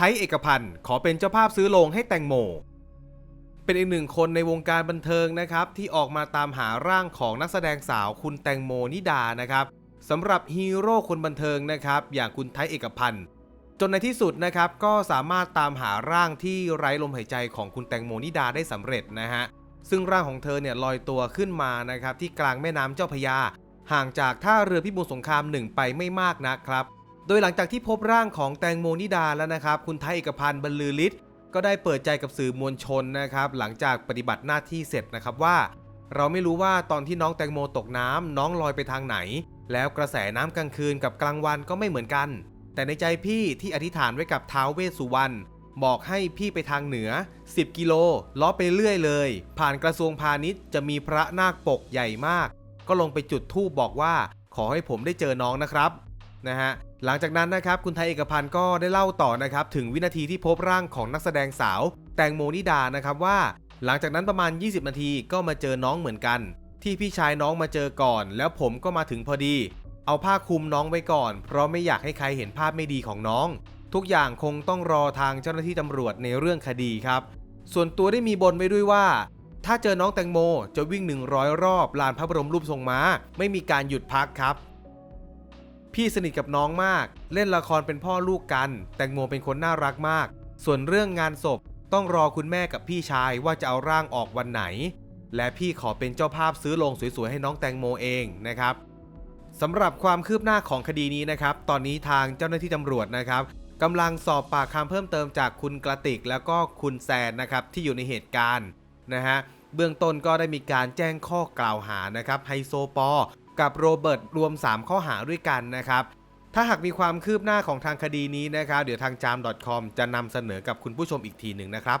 ไทยเอกพันธ์ขอเป็นเจ้าภาพซื้อโลงให้แตงโม เป็นอีกหนึ่งคนในวงการบันเทิงนะครับ ที่ออกมาตามหาร่างของนักแสดงสาวคุณแตงโมนิดานะครับสำหรับฮีโร่คนบันเทิงนะครับอย่างคุณไทยเอกพันธ์จนในที่สุดนะครับก็สามารถตามหาร่างที่ไร้ลมหายใจของคุณแตงโมนิดาได้สำเร็จนะฮะซึ่งร่างของเธอเนี่ยลอยตัวขึ้นมานะครับที่กลางแม่น้ำเจ้าพยา ห่างจากท่าเรือพิบูลสงครามหนึ่งไปไม่มากนะครับ โดยหลังจากที่พบร่างของแตงโมนิดาแล้วนะครับ คุณไทยเอกพันธ์บรรลือฤทธิ์ก็ได้เปิดใจกับสื่อมวลชนนะครับ หลังจากปฏิบัติหน้าที่เสร็จนะครับว่า เราไม่รู้ว่าตอนที่น้องแตงโมตกน้ำน้องลอยไปทางไหน แล้วกระแสน้ำกลางคืนกับกลางวันก็ไม่เหมือนกัน แต่ในใจพี่ที่อธิษฐานไว้กับท้าวเวสสุวรรณบอกให้พี่ไปทางเหนือ 10 กิโลล้อไปเรื่อยเลย ผ่านกระทรวงพาณิชย์จะมีพระนาคปกใหญ่มาก ก็ลงไปจุดธูปบอกว่า ขอให้ผมได้เจอน้องนะครับ นะฮะหลังจากนั้นนะครับคุณไทยเอกพันธ์ก็ได้เล่าต่อนะครับถึงวินาทีที่พบร่างของนักแสดงสาว แตงโมนิดานะครับว่า หลังจากนั้นประมาณ 20 นาทีก็มาเจอน้องเหมือนกัน ที่พี่ชายน้องมาเจอก่อน แล้วผมก็มาถึงพอดี เอาผ้าคลุมน้องไว้ก่อน เพราะไม่อยากให้ใครเห็นภาพไม่ดีของน้อง ทุกอย่างคงต้องรอทางเจ้าหน้าที่ตำรวจในเรื่องคดีครับ ส่วนตัวได้มีบนไว้ด้วยว่า ถ้าเจอน้องแตงโมจะวิ่ง 100 รอบลานพระบรมรูปทรงม้า ไม่มีการหยุดพักครับ พี่สนิทกับน้องมาก เล่นละครเป็นพ่อลูกกัน แตงโมเป็นคนน่ารักมาก ส่วนเรื่องงานศพต้องรอคุณแม่กับพี่ชายว่าจะเอาร่างออกวันไหน และพี่ขอเป็นเจ้าภาพซื้อโลงสวยๆให้น้องแตงโมเองนะครับสำหรับความคืบหน้าของคดีนี้นะครับ ตอนนี้ทางเจ้าหน้าที่ตำรวจนะครับกำลังสอบปากคำเพิ่มเติมจากคุณกระติก แล้วก็คุณแซนนะครับที่อยู่ในเหตุการณ์นะฮะ เบื้องต้นก็ได้มีการแจ้งข้อกล่าวหานะครับไฮโซปอกับโรเบิร์ตรวม 3 ข้อหาด้วยกันนะครับ ถ้าหากมีความคืบหน้าของทางคดีนี้นะครับ เดี๋ยวทางจาม .com จะนำเสนอกับคุณผู้ชมอีกทีหนึ่งนะครับ